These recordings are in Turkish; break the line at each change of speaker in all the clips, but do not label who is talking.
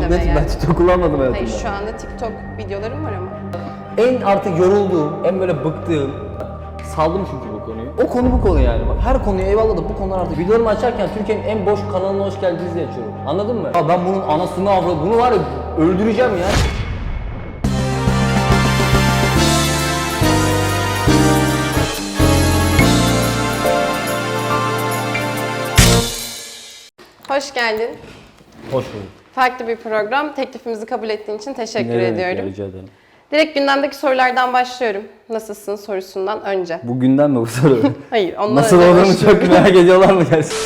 TikTok net ben. TikTok kullanmadım hayatımda.
Hayır şu anda TikTok videolarım var ama.
En artık yorulduğum, en böyle bıktığım, saldım çünkü bu konuyu. O konu bu konu yani. Bak her konuyu eyvallah da bu konular artık. Videolarımı açarken Türkiye'nin en boş kanalına hoş geldiniz diye açıyorum. Anladın mı? Ya ben bunun anasını avradım. Bunu var ya öldüreceğim ya.
Hoş geldin.
Hoş bulduk.
Farklı bir program. Teklifimizi kabul ettiğin için teşekkür
Ne demek
ediyorum.
rica ederim.
Direkt gündemdeki sorulardan başlıyorum. Nasılsın sorusundan önce.
Bugünden mi bu soru?
Hayır, ondan
Nasıl
önce başlıyorum.
çok merak ediyorlar mı gerçekten?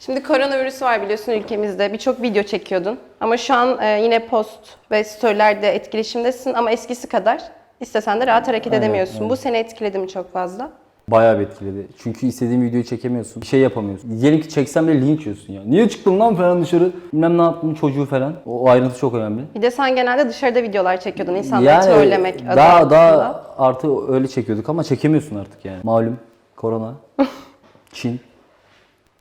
Şimdi koronavirüs var biliyorsun ülkemizde. Birçok video çekiyordun. Ama şu an e, yine post ve storylerde etkileşimdesin ama eskisi kadar istesen de rahat hareket
Aynen,
edemiyorsun.
aynen.
Bu seni etkiledi mi çok fazla?
Bayağı bir etkiledi. Çünkü istediğin videoyu çekemiyorsun. Bir şey yapamıyorsun. Diyelim ki çeksen bile linç yiyorsun ya. Niye çıktın lan falan dışarı? Bilmem ne yaptın çocuğu falan. O, o ayrıntı çok önemli.
Bir de sen genelde dışarıda videolar çekiyordun. insanları trollemek adı
daha daha artı öyle çekiyorduk ama çekemiyorsun artık yani. Malum korona. Çin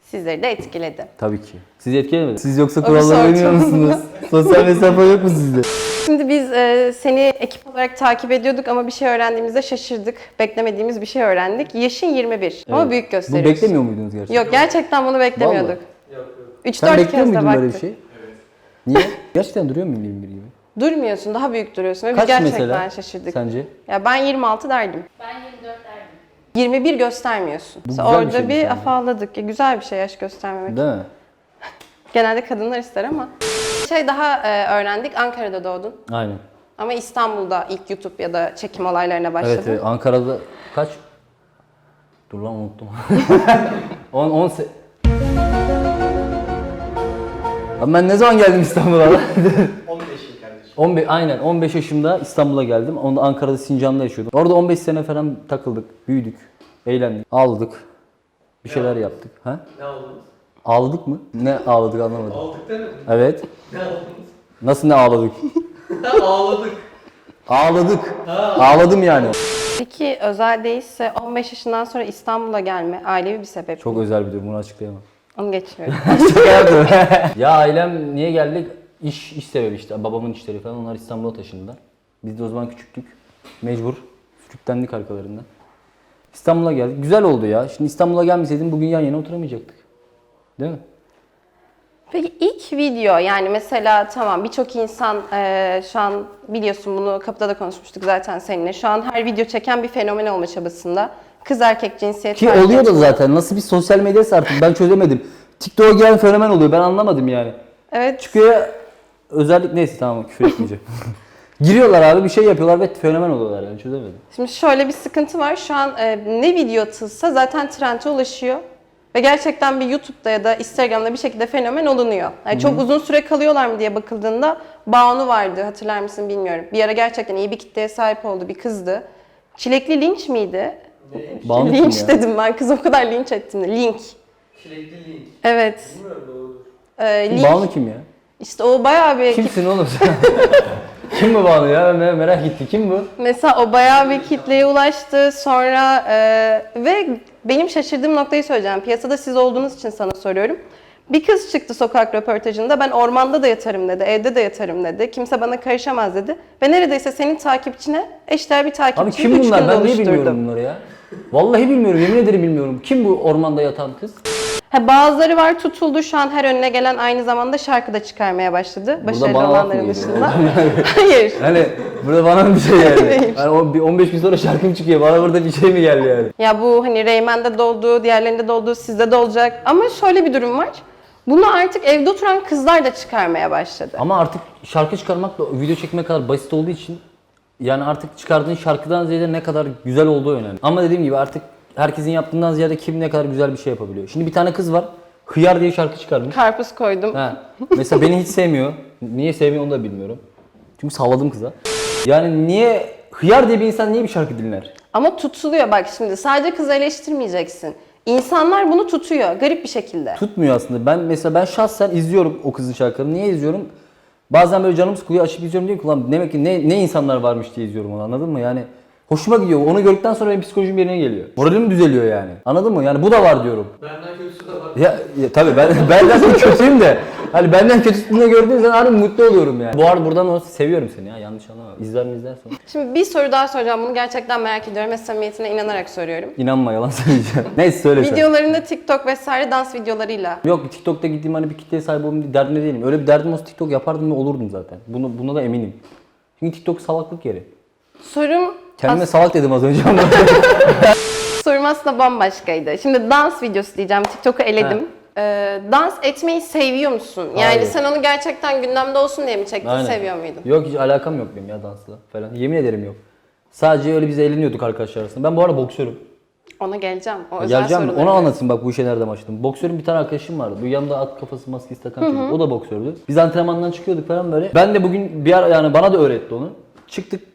Sizleri de etkiledi.
tabii ki. Sizi etkilemedi. Siz yoksa kuralları bilmiyor musunuz? Sosyal mesafe yok mu sizde?
Şimdi biz e, seni ekip olarak takip ediyorduk ama bir şey öğrendiğimizde şaşırdık. Beklemediğimiz bir şey öğrendik. Yaşın 21 ama
Evet.
büyük
Bu
gösteriyorsun.
beklemiyor muydunuz gerçekten?
Yok gerçekten bunu beklemiyorduk.
Vallahi.
3-4
Sen bekliyor
kez de
muydun böyle bir
baktık.
şey? Niye? Gerçekten duruyor muyum 21 gibi?
Durmuyorsun, daha büyük duruyorsun ve biz
Kaç
gerçekten
mesela?
şaşırdık.
Sence?
Ya ben 26 derdim.
Ben 24 derdim.
21 göstermiyorsun.
Bu
Mesela
güzel bir
orada
şey
bir
mesela.
afalladık. Ya, güzel bir şey yaş göstermemek.
Değil mi?
Genelde kadınlar ister ama. Şey daha e, öğrendik. Ankara'da doğdun.
Aynen.
Ama İstanbul'da ilk YouTube ya da çekim olaylarına başladın.
Evet, evet Ankara'da kaç? Dur lan unuttum. 10 10 se- Lan ben ne zaman geldim İstanbul'a?
15 yıl kardeşim.
15 aynen 15 yaşımda İstanbul'a geldim. Onda Ankara'da Sincan'da yaşıyordum. Orada 15 sene falan takıldık, büyüdük, eğlendik, ağladık. Bir şeyler yaptık. Ha?
Ne aldınız?
Ağladık mı? Ne ağladık anlamadım.
Aldık değil mi?
Evet.
Ne aldınız?
Nasıl ne ağladık?
Ağladık.
Ağladık. Ağladım yani.
Peki özel değilse 15 yaşından sonra İstanbul'a gelme ailevi bir sebep.
Çok özel bir durum bunu açıklayamam.
Onu
yaptım. ya ailem niye geldik? İş, iş sebebi işte. Babamın işleri falan. Onlar İstanbul'a taşındılar. Biz de o zaman küçüktük. Mecbur. Sürüklendik arkalarından. İstanbul'a geldik. Güzel oldu ya. Şimdi İstanbul'a gelmeseydim bugün yan yana oturamayacaktık. Değil mi?
Peki ilk video yani mesela tamam birçok insan eee, şu an biliyorsun bunu kapıda da konuşmuştuk zaten seninle. Şu an her video çeken bir fenomen olma çabasında. Kız erkek cinsiyet
Ki
fark
oluyor da
etmiyor.
zaten. Nasıl bir sosyal medyası artık ben çözemedim. TikTok'a gelen fenomen oluyor. Ben anlamadım yani.
Evet.
Çıkıyor özellik neyse tamam küfür etmeyeceğim. Giriyorlar abi bir şey yapıyorlar ve fenomen oluyorlar yani çözemedim.
Şimdi şöyle bir sıkıntı var. Şu an e, ne video atılsa zaten trende ulaşıyor. Ve gerçekten bir YouTube'da ya da Instagram'da bir şekilde fenomen olunuyor. Yani çok uzun süre kalıyorlar mı diye bakıldığında Banu vardı hatırlar mısın bilmiyorum. Bir ara gerçekten iyi bir kitleye sahip oldu bir kızdı. Çilekli linç miydi?
Banu kim
linç
ya?
dedim ben kız o kadar linç ettim de. Link.
Çilekli link.
Evet.
Bilmiyorum doğrudur.
Ee, link.
Banu kim ya?
İşte o bayağı bir
Kimsin oğlum sen? kim bu Banu ya? Ben merak ettim. Kim bu?
Mesela o bayağı bir kitleye ulaştı. Sonra e, ve benim şaşırdığım noktayı söyleyeceğim. Piyasada siz olduğunuz için sana soruyorum. Bir kız çıktı sokak röportajında. Ben ormanda da yatarım dedi, evde de yatarım dedi. Kimse bana karışamaz dedi. Ve neredeyse senin takipçine eşdeğer bir takipçiyi
Abi kim
üç
bunlar?
günde
Ben niye bilmiyorum bunları ya? Vallahi bilmiyorum. Yemin ederim bilmiyorum. Kim bu ormanda yatan kız?
Ha, bazıları var tutuldu. Şu an her önüne gelen aynı zamanda şarkı da çıkarmaya başladı. Başarılı
bana laf mı
olanların
geliyor?
dışında. Hayır.
Hani burada bana bir şey yani.
Değil.
yani o bir 15 gün sonra şarkım çıkıyor. Bana burada bir şey mi geldi yani?
Ya bu hani Reymen'de de oldu, diğerlerinde de oldu, sizde de olacak. Ama şöyle bir durum var. Bunu artık evde oturan kızlar da çıkarmaya başladı.
Ama artık şarkı çıkarmak da video çekmek kadar basit olduğu için yani artık çıkardığın şarkıdan ziyade ne kadar güzel olduğu önemli. Ama dediğim gibi artık herkesin yaptığından ziyade kim ne kadar güzel bir şey yapabiliyor. Şimdi bir tane kız var. Hıyar diye şarkı çıkarmış.
Karpuz koydum.
Ha. Mesela beni hiç sevmiyor. Niye sevmiyor onu da bilmiyorum. Çünkü salladım kıza. Yani niye hıyar diye bir insan niye bir şarkı dinler?
Ama tutuluyor bak şimdi. Sadece kızı eleştirmeyeceksin. İnsanlar bunu tutuyor garip bir şekilde.
Tutmuyor aslında. Ben mesela ben şahsen izliyorum o kızın şarkılarını. Niye izliyorum? Bazen böyle canım sıkılıyor açıp izliyorum diyorum ki ulan demek ki ne, ne insanlar varmış diye izliyorum onu anladın mı? Yani hoşuma gidiyor. Onu gördükten sonra benim psikolojim yerine geliyor. Moralim düzeliyor yani. Anladın mı? Yani bu da var diyorum.
Benden kötüsü de var.
Ya, ya tabii ben ben zaten kötüyüm de Hani benden kötüsünü de gördüğün zaman hani mutlu oluyorum yani. Bu arada buradan o seviyorum seni ya yanlış anlama. İzler mi izlersen.
Şimdi bir soru daha soracağım. Bunu gerçekten merak ediyorum ve samimiyetine inanarak soruyorum.
İnanma yalan söyleyeceğim. Neyse söyle sen.
Videolarında TikTok vesaire dans videolarıyla.
Yok TikTok'ta gittiğim hani bir kitleye sahip olduğum bir derdimde değilim. Öyle bir derdim olsa TikTok yapardım ve olurdum zaten. Bunu, buna da eminim. Çünkü TikTok salaklık yeri.
Sorum
Kendime salak dedim az önce ama.
Sorum aslında bambaşkaydı. Şimdi dans videosu diyeceğim. TikTok'u eledim. Ee, dans etmeyi seviyor musun? Yani
Hayır.
sen onu gerçekten gündemde olsun diye mi çektin?
Aynen.
Seviyor muydun?
Yok hiç alakam yok benim ya dansla falan. Yemin ederim yok. Sadece öyle biz eğleniyorduk arkadaşlar arasında. Ben bu arada boksörüm.
Ona geleceğim. O özel
Geleceğim
soruları.
onu anlatayım bak bu işe nereden başladım. Boksörün bir tane arkadaşım vardı. Bu yanında at kafası maskesi takan çocuk. O da boksördü. Biz antrenmandan çıkıyorduk falan böyle. Ben de bugün bir ara yani bana da öğretti onu. Çıktık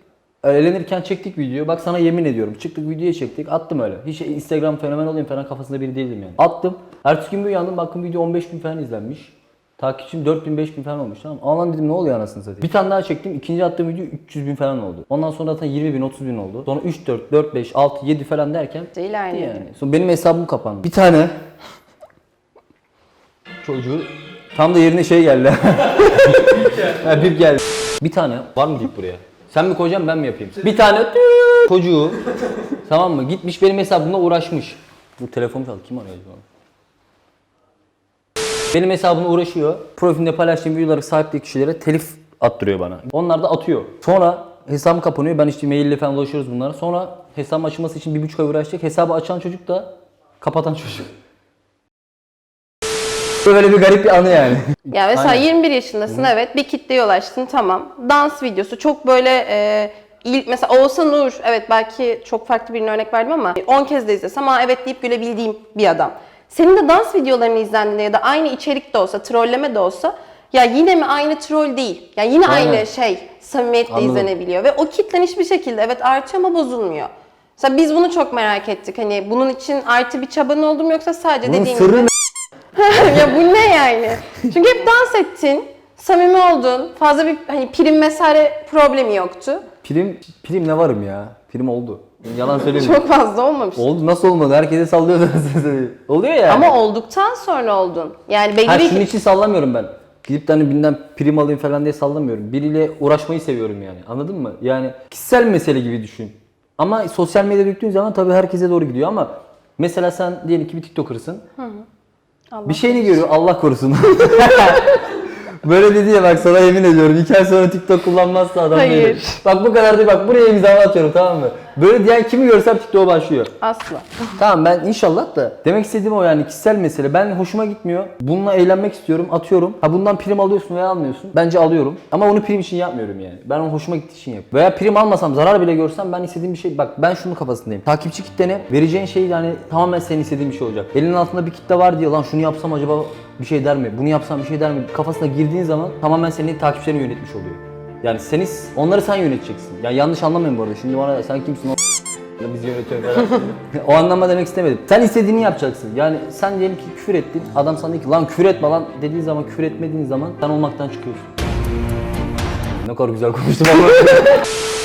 eğlenirken çektik video. Bak sana yemin ediyorum. Çıktık videoya çektik. Attım öyle. Hiç Instagram fenomen olayım falan kafasında biri değildim yani. Attım. Ertesi gün bir uyandım. Baktım video 15 bin falan izlenmiş. Takipçim 4000 5000 falan olmuş tamam. Aa lan dedim ne oluyor anasını satayım. Bir tane daha çektim. ikinci attığım video 300 bin falan oldu. Ondan sonra zaten 20 bin 30 bin oldu. Sonra 3 4 4 5 6 7 falan derken
İlerledi.
yani. Sonra benim hesabım kapandı. Bir tane çocuğu tam da yerine şey geldi. ha, bip geldi. Bir tane var mı bip buraya? Sen mi koyacaksın ben mi yapayım? Bir tane çocuğu tamam mı gitmiş benim hesabımla uğraşmış. Bu telefonu çaldı kim arıyor acaba? Benim hesabımla uğraşıyor. Profilinde paylaştığım videoları sahipli kişilere telif attırıyor bana. Onlar da atıyor. Sonra hesabım kapanıyor. Ben işte maille falan ulaşıyoruz bunlara. Sonra hesabım açılması için bir buçuk ay uğraştık. Hesabı açan çocuk da kapatan çocuk. Böyle bir garip bir anı yani.
Ya mesela
Aynen.
21 yaşındasın evet bir kitleye ulaştın tamam. Dans videosu çok böyle e, ilk mesela Oğuzhan Uğur evet belki çok farklı birine örnek verdim ama 10 kez de izlesem ha evet deyip gülebildiğim bir adam. Senin de dans videolarını izlendiğinde ya da aynı içerik de olsa, trolleme de olsa ya yine mi aynı troll değil? Yani yine
Aynen.
aynı şey samimiyetle
Anladım.
izlenebiliyor ve o kitlen hiçbir şekilde evet artıyor ama bozulmuyor. Mesela biz bunu çok merak ettik. Hani bunun için artı bir çaban oldu mu yoksa sadece
Bunun
dediğin
sırrı
gibi? ya bu ne yani? Çünkü hep dans ettin, samimi oldun, fazla bir hani prim vesaire problemi yoktu.
Prim, prim ne varım ya? Prim oldu. Yalan söylemiyorum.
Çok fazla olmamış.
Oldu nasıl olmadı? Herkese sallıyordu. Oluyor ya.
Ama olduktan sonra oldun. Yani belli
Ha şunun için sallamıyorum ben. Gidip de hani birinden prim alayım falan diye sallamıyorum. Biriyle uğraşmayı seviyorum yani. Anladın mı? Yani kişisel mesele gibi düşün. Ama sosyal medyada büyüttüğün zaman tabii herkese doğru gidiyor ama mesela sen diyelim ki bir TikToker'sın.
Allah
Bir şeyini görüyor Allah korusun. Böyle dedi ya bak sana yemin ediyorum iki ay sonra TikTok kullanmazsa adam
Hayır.
gelir. Bak bu kadar değil bak buraya imza atıyorum tamam mı? Böyle diyen kimi görsem TikTok'a başlıyor.
asla.
Tamam ben inşallah da demek istediğim o yani kişisel mesele. Ben hoşuma gitmiyor. Bununla eğlenmek istiyorum. Atıyorum. Ha bundan prim alıyorsun veya almıyorsun. Bence alıyorum. Ama onu prim için yapmıyorum yani. Ben onu hoşuma gittiği için yapıyorum. Veya prim almasam zarar bile görsem ben istediğim bir şey bak ben şunun kafasındayım. Takipçi kitlene vereceğin şey yani tamamen senin istediğin bir şey olacak. Elinin altında bir kitle var diye lan şunu yapsam acaba bir şey der mi? Bunu yapsam bir şey der mi? Kafasına girdiğin zaman tamamen seni takipçilerini yönetmiş oluyor. Yani seni onları sen yöneteceksin. Ya yanlış anlamayın bu arada. Şimdi bana sen kimsin? o- bizi yönetiyor falan. o anlamda demek istemedim. Sen istediğini yapacaksın. Yani sen diyelim ki küfür ettin. Adam sana dedi ki lan küfür etme lan dediği zaman küfür etmediğin zaman sen olmaktan çıkıyorsun. Ne kadar güzel konuştum ama.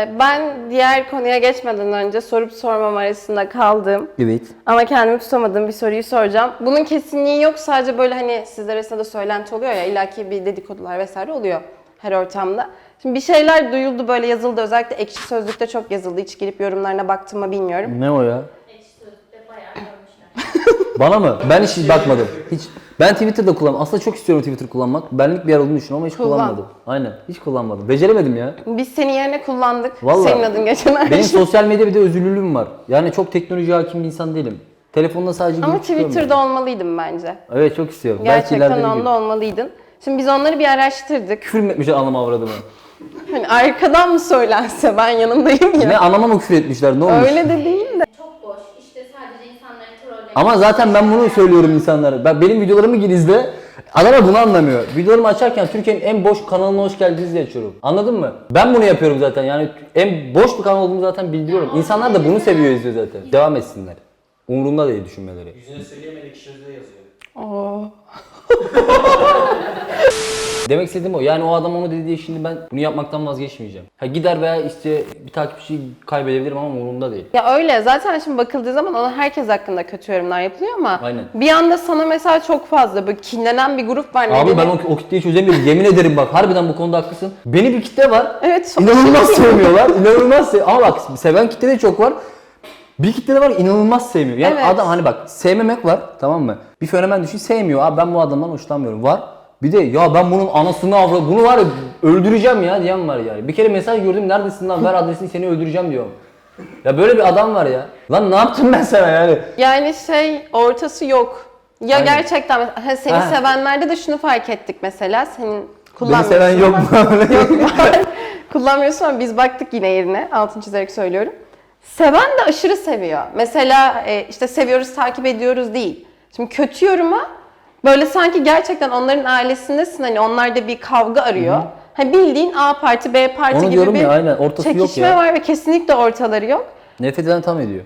Ee, Ben diğer konuya geçmeden önce sorup sormam arasında kaldım.
evet.
Ama kendimi tutamadığım bir soruyu soracağım. Bunun kesinliği yok. Sadece böyle hani sizler arasında da söylenti oluyor ya. illaki bir dedikodular vesaire oluyor her ortamda. Şimdi bir şeyler duyuldu böyle yazıldı. Özellikle ekşi sözlükte çok yazıldı. Hiç girip yorumlarına baktım mı bilmiyorum.
Ne o ya? Bana mı? Ben hiç bakmadım. Hiç. Ben Twitter'da kullanmam. Aslında çok istiyorum Twitter kullanmak. Benlik bir yer olduğunu düşünüyorum ama hiç
Kullan.
kullanmadım. Aynen. Hiç kullanmadım. Beceremedim ya.
Biz senin yerine kullandık.
Vallahi.
Senin adın geçen ay.
Benim sosyal medya bir de özürlülüğüm var. Yani çok teknoloji hakim bir insan değilim. Telefonda sadece
Ama
girip çıkıyorum
Twitter'da olmalıydım bence.
yani. Evet çok istiyorum. Belki
Gerçekten
ileride bir gün.
onda olmalıydın. Şimdi biz onları bir araştırdık.
Küfür mü etmişler anama avradımı?
Hani arkadan mı söylense ben yanındayım ya.
Ne anama mı küfür etmişler ne olmuş?
Öyle de değil de.
Çok boş. İşte sadece insanları trollemek.
Ama zaten ben bunu söylüyorum insanlara. Ben benim videolarımı gir izle. Adamlar bunu anlamıyor. Videolarımı açarken Türkiye'nin en boş kanalına hoş geldiniz diye açıyorum. Anladın mı? Ben bunu yapıyorum zaten. Yani en boş bir kanal olduğumu zaten bildiriyorum. İnsanlar da bunu seviyor izliyor zaten. Devam etsinler. Umurumda değil düşünmeleri.
Yüzüne söyleyemedik özüne yazıyor.
Oo.
Demek istediğim o. Yani o adam onu dedi diye şimdi ben bunu yapmaktan vazgeçmeyeceğim. Ha gider veya işte bir takipçi kaybedebilirim ama umurumda değil.
Ya öyle zaten şimdi bakıldığı zaman ona herkes hakkında kötü yorumlar yapılıyor ama
Aynen.
bir anda sana mesela çok fazla böyle kinlenen bir grup var.
Abi ben o, o kitleyi çözemiyorum. Yemin ederim bak harbiden bu konuda haklısın. Beni bir kitle var.
Evet,
İnanılmaz sevmiyorlar. İnanılmaz sev Ama bak seven kitle de çok var. Bir kitle de var inanılmaz sevmiyor. Yani
Evet.
adam hani bak sevmemek var tamam mı? Bir fenomen düşün sevmiyor. Abi ben bu adamdan hoşlanmıyorum. Var. Bir de ya ben bunun anasını avradı. Bunu var ya öldüreceğim ya diyen var yani. Bir kere mesaj gördüm neredesin lan ver adresini seni öldüreceğim diyor. Ya böyle bir adam var ya. Lan ne yaptım ben sana yani?
Yani şey ortası yok. Ya
Aynen.
gerçekten ha, seni
Ha.
sevenlerde de şunu fark ettik mesela senin
Beni
kullanmıyorsun
seven yok
ama-
mu?
Kullanmıyorsun ama biz baktık yine yerine. Altını çizerek söylüyorum. Seven de aşırı seviyor. Mesela e, işte seviyoruz, takip ediyoruz değil. Şimdi kötü yoruma böyle sanki gerçekten onların ailesindesin. Hani onlar da bir kavga arıyor. Hani bildiğin A parti, B parti
Onu
gibi
diyorum
bir
ya, aynen. Ortası yok
çekişme
ya.
var ve kesinlikle ortaları yok.
Nefret eden tam ediyor.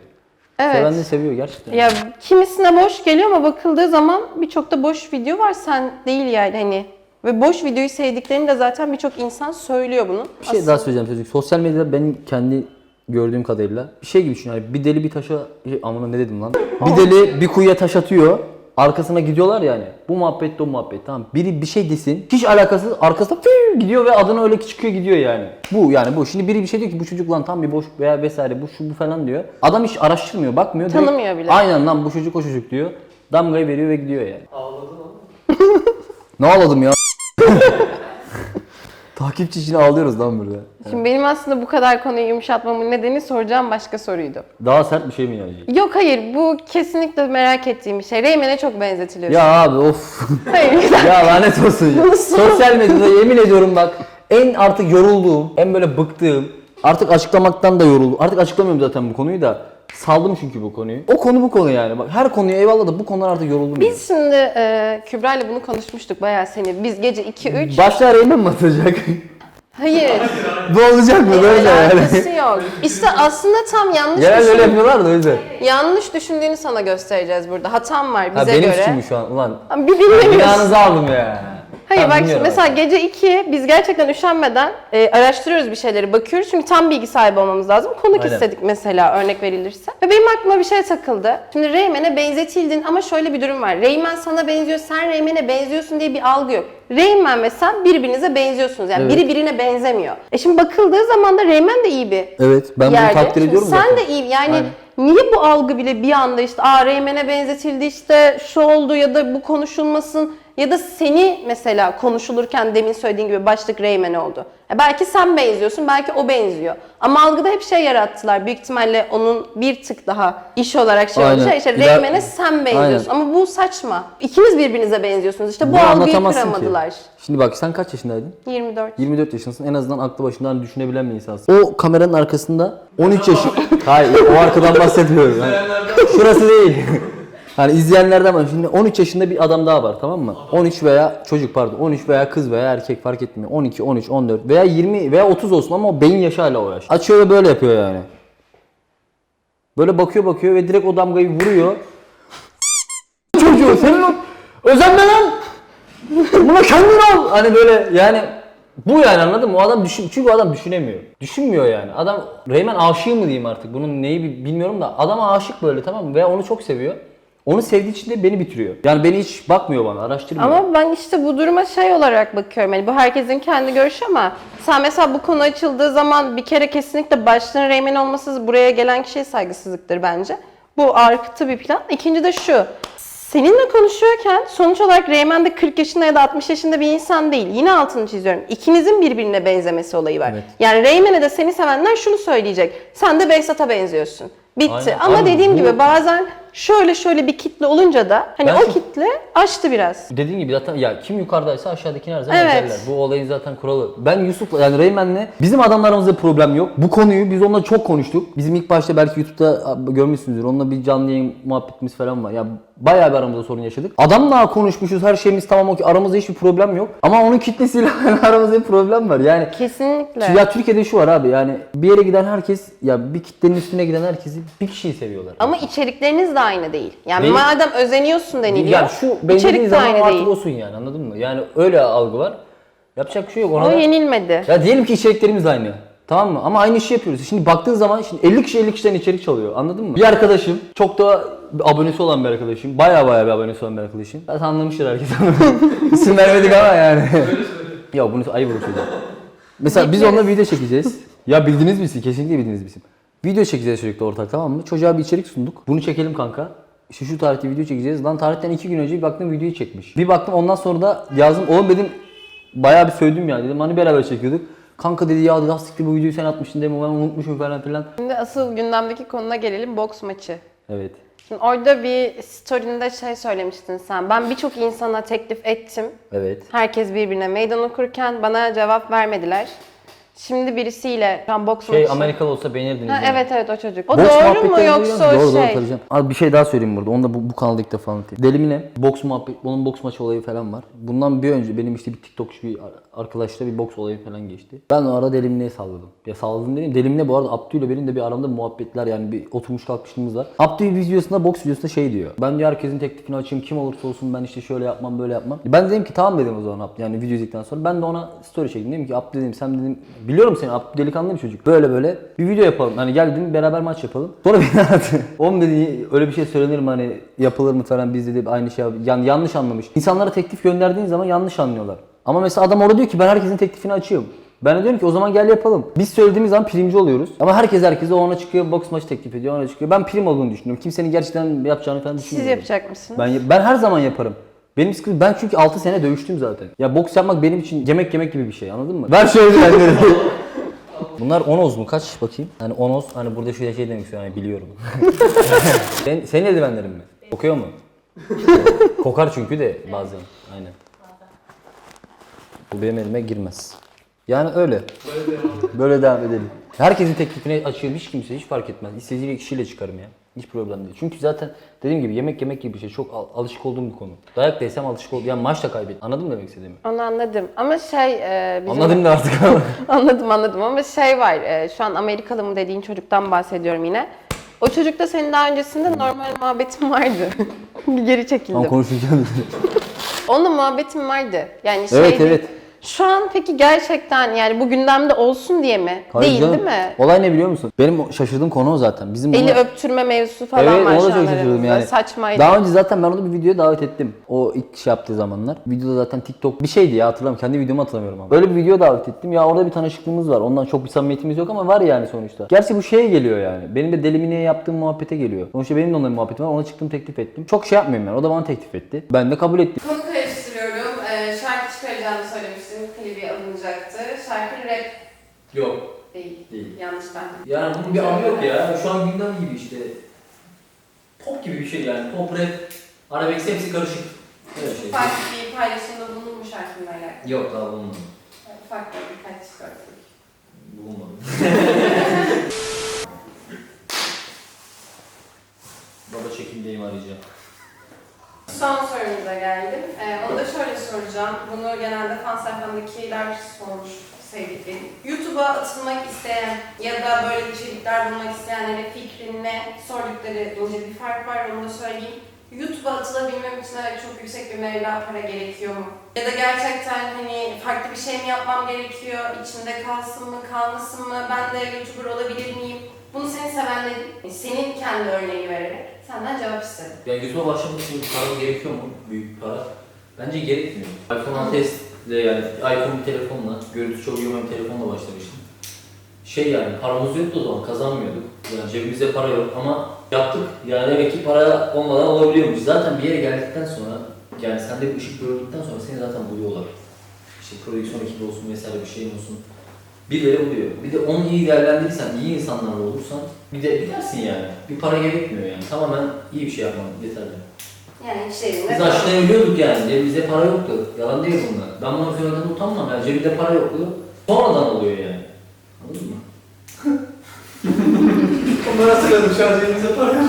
Evet.
Seven de seviyor gerçekten.
Ya kimisine boş geliyor ama bakıldığı zaman birçok da boş video var. Sen değil yani hani. Ve boş videoyu sevdiklerini de zaten birçok insan söylüyor bunu.
Bir şey daha söyleyeceğim çocuk. Sosyal medyada benim kendi gördüğüm kadarıyla bir şey gibi düşün. Yani bir deli bir taşa şey, amına ne dedim lan? Bir deli bir kuyuya taş atıyor. Arkasına gidiyorlar yani. Bu muhabbet de o muhabbet tamam. Biri bir şey desin. Hiç alakasız arkasına fiu gidiyor ve adına öyle çıkıyor gidiyor yani. Bu yani bu. Şimdi biri bir şey diyor ki bu çocuk lan tam bir boş veya vesaire bu şu bu falan diyor. Adam hiç araştırmıyor bakmıyor. direkt,
Tanımıyor bile.
Aynen lan bu çocuk o çocuk diyor. Damgayı veriyor ve gidiyor yani.
Ağladın ama.
Ne ağladım ya? Takipçi için ağlıyoruz lan burada.
Şimdi benim aslında bu kadar konuyu yumuşatmamın nedeni soracağım başka soruydu.
Daha sert bir şey mi gelecek?
Yok hayır bu kesinlikle merak ettiğim bir şey. Reymen'e çok benzetiliyor.
Ya abi of.
Hayır.
ya lanet olsun ya. Sosyal medyada yemin ediyorum bak en artık yorulduğum, en böyle bıktığım, artık açıklamaktan da yoruldum. Artık açıklamıyorum zaten bu konuyu da. Saldım çünkü bu konuyu. O konu bu konu yani. Bak her konuya eyvallah da bu konular artık yoruldum.
Biz şimdi e, Kübra ile bunu konuşmuştuk bayağı seni. Biz gece 2-3...
Başta Reymen mi atacak?
Hayır.
bu olacak mı böyle yani?
Alakası yok. İşte aslında tam yanlış
Genelde öyle yapıyorlar da yüzden.
yanlış düşündüğünü sana göstereceğiz burada. Hatam var bize
Ha benim
göre.
suçum mu şu an ulan?
Bir bilmiyorsun.
Binanızı aldım ya.
Hayır bak şimdi mesela gece 2 biz gerçekten üşenmeden e, araştırıyoruz bir şeyleri bakıyoruz çünkü tam bilgi sahibi olmamız lazım. Konuk
Aynen.
istedik mesela örnek verilirse. Ve benim aklıma bir şey takıldı. Şimdi Reymen'e benzetildin ama şöyle bir durum var. Reymen sana benziyor, sen Reymen'e benziyorsun diye bir algı yok. Reymen ve sen birbirinize benziyorsunuz. Yani
Evet.
biri birine benzemiyor. E şimdi bakıldığı zaman da Reymen de iyi bir
Evet ben bunu
yerde.
takdir
Şimdi
ediyorum
Sen
zaten.
de iyi yani
Aynen.
niye bu algı bile bir anda işte aa Reymen'e benzetildi işte şu oldu ya da bu konuşulmasın ya da seni mesela konuşulurken demin söylediğin gibi başlık Reymen oldu. Ya belki sen benziyorsun belki o benziyor. Ama algıda hep şey yarattılar. Büyük ihtimalle onun bir tık daha iş olarak şey
Aynen.
olacak. İşte
Bir daha-
Reymen'e sen benziyorsun. Ama bu saçma. İkiniz birbirinize benziyorsunuz. İşte bu
Bunu
algıyı
anlatamazsın ki.
kıramadılar.
Şimdi bak sen kaç yaşındaydın?
24.
24 yaşındasın. En azından aklı başından düşünebilen bir insansın. O kameranın arkasında 13 yaşı... Hayır o arkadan bahsetmiyorum. Yani şurası değil. Hani izleyenlerden var. Şimdi 13 yaşında bir adam daha var tamam mı? 13 veya çocuk pardon 13 veya kız veya erkek fark etmiyor. 12, 13, 14 veya 20 veya 30 olsun ama o beyin yaşı hala o yaş. Açıyor ve böyle yapıyor yani. Böyle bakıyor bakıyor ve direkt o damgayı vuruyor. Çocuğu senin o... Özenme lan! Buna kendin al. Hani böyle yani bu yani anladın mı? O adam düşün çünkü o adam düşünemiyor. Düşünmüyor yani. Adam Reymen aşığı mı diyeyim artık. Bunun neyi bi- bilmiyorum da adam aşık böyle tamam mı? Ve onu çok seviyor. Onu sevdiği için de beni bitiriyor. Yani beni hiç bakmıyor bana, araştırmıyor.
Ama ben işte bu duruma şey olarak bakıyorum. Yani bu herkesin kendi görüşü ama sen mesela bu konu açıldığı zaman bir kere kesinlikle başlığın Reymen olması buraya gelen kişiye saygısızlıktır bence. Bu artı bir plan. İkinci de şu. Seninle konuşuyorken sonuç olarak Reymen de 40 yaşında ya da 60 yaşında bir insan değil. Yine altını çiziyorum. İkinizin birbirine benzemesi olayı var.
Evet.
Yani Reymen'e de seni sevenler şunu söyleyecek. Sen de Behzat'a benziyorsun. Bitti.
Aynen.
Ama
Abi
dediğim
bu-
gibi bazen şöyle şöyle bir kitle olunca da hani
Ben
o
şu-
kitle açtı biraz.
Dediğin gibi zaten ya kim yukarıdaysa aşağıdakini her zaman
Evet.
ezerler. Bu olayın zaten kuralı. Ben Yusuf'la yani Reymen'le bizim adamlarımızda problem yok. Bu konuyu biz onunla çok konuştuk. Bizim ilk başta belki YouTube'da görmüşsünüzdür. Onunla bir canlı yayın muhabbetimiz falan var. Ya Bayağı bir aramızda sorun yaşadık. Adamla konuşmuşuz her şeyimiz tamam okey aramızda hiçbir problem yok. Ama onun kitlesiyle aramızda bir problem var. Yani
Kesinlikle.
ya Türkiye'de şu var abi yani bir yere giden herkes ya bir kitlenin üstüne giden herkesi bir kişiyi seviyorlar.
Ama içerikleriniz de aynı değil. Yani
Değil.
madem özeniyorsun deniliyor.
yani şu
içerik de aynı değil.
olsun yani anladın mı? Yani öyle algı var. Yapacak bir şey yok. Ona
O
da-
yenilmedi.
Ya diyelim ki içeriklerimiz aynı. Tamam mı? Ama aynı işi yapıyoruz. Şimdi baktığın zaman şimdi 50 kişi 50 kişiden içerik çalıyor. Anladın mı? Bir arkadaşım, çok da abonesi olan bir arkadaşım. Baya baya bir abonesi olan bir arkadaşım. Zaten anlamıştır herkes ama. İsim vermedik ama yani. ya bunu ayıp olur. Mesela biz onunla video çekeceğiz. Ya bildiniz misin? Kesinlikle bildiniz misin? Video çekeceğiz çocukla ortak tamam mı? Çocuğa bir içerik sunduk. Bunu çekelim kanka. İşte şu tarihte video çekeceğiz. Lan tarihten iki gün önce bir baktım videoyu çekmiş. Bir baktım ondan sonra da yazdım. Oğlum dedim bayağı bir sövdüm ya dedim. Hani beraber çekiyorduk. Kanka dedi ya "Hastiktir bu videoyu sen atmıştın deme ben unutmuşum falan filan.
Şimdi asıl gündemdeki konuna gelelim boks maçı.
Evet.
Şimdi orada bir story'inde şey söylemiştin sen. Ben birçok insana teklif ettim.
Evet.
Herkes birbirine meydan okurken bana cevap vermediler. Şimdi birisiyle şu an boks
Şey
maçı.
Amerikalı olsa beğenirdiniz.
Ha,
yani.
evet evet o çocuk. O
Boks
doğru mu yoksa o
doğru,
şey?
Doğru tarayacağım. Abi bir şey daha söyleyeyim burada. Onu da bu, bu kanalda ilk defa anlatayım. Delimine boks muhabbet, onun boks maçı olayı falan var. Bundan bir önce benim işte bir TikTokçu bir ar- arkadaşla bir boks olayı falan geçti. Ben o ara Delimine salladım. Ya salladım dedim. Delimine bu arada Abdü ile benim de bir aramda muhabbetler yani bir oturmuş kalkmışlığımız var. Abdü videosunda boks videosunda şey diyor. Ben diyor herkesin teklifini açayım kim olursa olsun ben işte şöyle yapmam böyle yapmam. Ben dedim ki tamam dedim o zaman Abdü yani video izledikten sonra. Ben de ona story çektim. Dedim ki Abdü dedim sen dedim biliyorum seni Abdü delikanlı bir çocuk. Böyle böyle bir video yapalım. Hani gel dedim beraber maç yapalım. Sonra beni aradı. Oğlum dedi öyle bir şey söylenir mi hani yapılır mı falan biz dedi aynı şey yani yanlış anlamış. İnsanlara teklif gönderdiğin zaman yanlış anlıyorlar. Ama mesela adam orada diyor ki ben herkesin teklifini açıyorum. Ben de diyorum ki o zaman gel yapalım. Biz söylediğimiz zaman primci oluyoruz. Ama herkes herkese o ona çıkıyor, boks maçı teklif ediyor, ona çıkıyor. Ben prim olduğunu düşünüyorum. Kimsenin gerçekten yapacağını falan
Siz
düşünmüyorum.
yapacak mısınız?
Ben ben her zaman yaparım. Benim sıkıntım ben çünkü 6 sene dövüştüm zaten. Ya boks yapmak benim için yemek yemek gibi bir şey anladın mı? Ver şöyle direnleri. Bunlar onoz mu? Kaç bakayım? Hani onoz hani burada şöyle şey demek istiyorum hani biliyorum. Sen, senin eldivenlerin mi? Kokuyor mu? Kokar çünkü de bazen. Aynen. Bu benim elime girmez. Yani öyle.
Böyle devam edelim.
Böyle devam edelim. Herkesin teklifine açığım hiç kimse hiç fark etmez. İstediği bir kişiyle çıkarım ya. Hiç problem değil. Çünkü zaten dediğim gibi yemek yemek gibi bir şey. Çok al- alışık olduğum bir konu. Dayak da yesem alışık oldum. Yani maç da kaybettim. Anladın mı demek istediğimi?
Onu anladım. Ama şey e, bizim...
Anladım da artık ama.
anladım anladım ama şey var. e, şu an Amerikalı mı dediğin çocuktan bahsediyorum yine. O çocukta senin daha öncesinde normal muhabbetin vardı. Geri çekildim.
Tam konuşurken.
Onunla muhabbetim vardı. Yani şey
Evet, evet.
Şu an peki gerçekten yani bu gündemde olsun diye mi?
Hayır
değil
canım.
değil mi?
Olay ne biliyor musun? Benim şaşırdığım konu o zaten. Bizim
Eli
bunlar-
öptürme mevzusu falan
Evet
var
ona
şu
da
an
çok şaşırdım yani.
Saçmaydı.
Daha önce zaten ben onu bir videoya davet ettim. O ilk şey yaptığı zamanlar. Videoda zaten TikTok bir şeydi ya hatırlamıyorum. Kendi videomu hatırlamıyorum ama. Böyle bir video davet ettim. Ya orada bir tanışıklığımız var. Ondan çok bir samimiyetimiz yok ama var yani sonuçta. Gerçi bu şeye geliyor yani. Benim de Delimine yaptığım muhabbete geliyor. Sonuçta benim de onunla bir muhabbetim var. Ona çıktım teklif ettim. Çok şey yapmıyorum yani. O da bana teklif etti. Ben de kabul ettim.
Konu. Ee, şarkı çıkaracağını söylemiştim. Klibi alınacaktı. Şarkı rap
Yok.
değil.
Değil.
Yanlış ben.
Yani bunun bir anı yok ya. Şu an gündem gibi işte. Pop gibi bir şey yani. Pop rap. Arabesk hepsi karışık. Öyle şey.
Ufak bir paylaşımda bulunur mu şarkıyla alakalı?
Yok daha bulunmadı.
Ufak bir birkaç çıkarttık.
Bulunmadı. Baba çekimdeyim arayacağım.
Son sorumuza geldim. Ee, onu da şöyle soracağım. Bunu genelde fan sayfamdakiler sormuş sevdiklerim. YouTube'a atılmak isteyen ya da böyle içerikler bulmak isteyenlere fikrin ne sordukları ince bir fark var onu da söyleyeyim. YouTube'a atılabilmem için çok yüksek bir meblağ para gerekiyor mu? Ya da gerçekten hani farklı bir şey mi yapmam gerekiyor? İçimde kalsın mı, kalmasın mı? Ben de YouTuber olabilir miyim? Bunu seni sevenlerin, senin kendi örneğini vererek senden cevap istedim.
Ya YouTube'a başlamak için para gerekiyor mu? Büyük para. Bence gerekmiyor. iPhone 6s ile yani iPhone bir telefonla, görüntü çok iyi bir telefonla başlamıştım. Şey yani paramız yoktu o zaman kazanmıyorduk. Yani cebimizde para yok ama yaptık. Yani demek ki para olmadan olabiliyormuş. Zaten bir yere geldikten sonra yani sende bir ışık gördükten sonra seni zaten buluyorlar. İşte prodüksiyon ekibi olsun vesaire bir şeyin olsun. Birileri buluyor. Bir de onu iyi değerlendirirsen, iyi insanlarla olursan bir de gidersin yani. Bir para gerekmiyor yani. Tamamen iyi bir şey yapman yeterli.
Yani içlerinde
Biz aşağıya ölüyorduk yani. Cebimizde para yoktu. Yalan değil bunlar. Ben bunu söylemeden utanmam yani. Cebimde para yoktu. Sonradan oluyor yani. Anladın mı?
Onlara söyledim şu an cebimize para yok.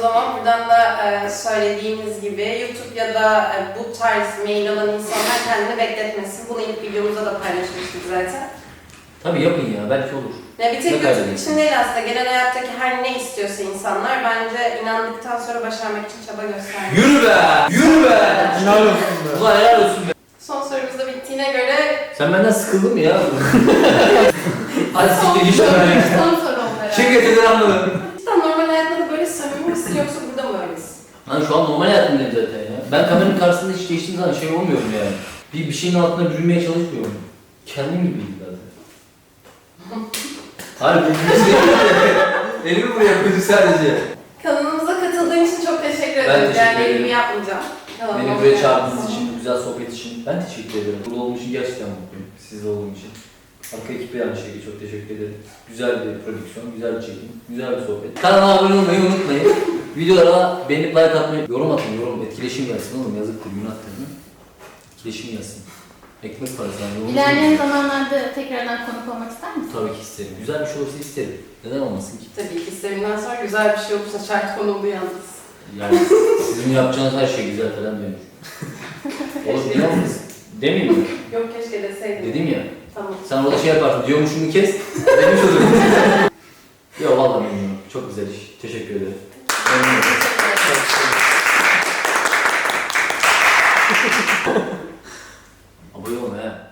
zaman buradan da e, söylediğimiz gibi YouTube ya da e, bu tarz mail olan insanlar kendini bekletmesin. Bunu ilk videomuzda da paylaşmıştık zaten.
Tabii yapın ya belki olur.
Ya bir tek
Ne
YouTube
kaybediyorsun?
için değil aslında. Genel hayattaki her ne istiyorsa insanlar bence inandıktan sonra başarmak için çaba göstermeli.
Yürü be! Yürü be!
Helal olsun be.
Ulan helal olsun be.
Son sorumuz da bittiğine göre
Sen benden sıkıldın mı ya? Hadi
Son
siktir git
soru,
şöyle.
son soru.
Kim getirdi lan bunu?
cidden normal hayatta da böyle samimi misin yoksa burada mı öylesin?
Lan şu an normal hayatımdayım zaten ya. Ben kameranın karşısında hiç değiştiğim zaman şey olmuyorum yani. Bir, bir şeyin altına bürünmeye çalışmıyorum. Kendim gibiyim zaten. Hayır değil. Elimi buraya koydum sadece.
Kanalımıza katıldığın için çok teşekkür
Ben
ederim.
teşekkür
Yani
ederim.
elimi yapmayacağım. Kanalıma
Beni buraya çağırdığınız için, bu güzel sohbet için ben teşekkür ederim. Burada olduğum için gerçekten mutluyum. Sizle olduğum için. Arka ekibe de aynı şekilde çok teşekkür ederim. Güzel bir prodüksiyon, güzel bir çekim, güzel bir sohbet. Kanala abone olmayı unutmayın. Videolara beğenip like atmayı, yorum atın, yorum, etkileşim gelsin oğlum yazık günah değil mi? Etkileşim gelsin. Ekmek parası yani.
İlerleyen zamanlarda tekrardan konuk olmak ister misin?
Tabii ki isterim. Güzel bir şey olursa isterim. Neden olmasın ki?
Tabii ki sevimden sonra güzel bir şey olursa şart konuldu yalnız.
Yani sizin yapacağınız her şey güzel falan diyorum. Olur niye olmasın? Demeyeyim mi?
Yok keşke deseydin.
Dedim ya.
Tamam.
Sen orada şey yaparsın, diyormuşumu kes, demiş olurum. Yok vallahi memnunum. Çok güzel iş. Teşekkür ederim. Memnunum.
Teşekkür ederim. 覚えようね。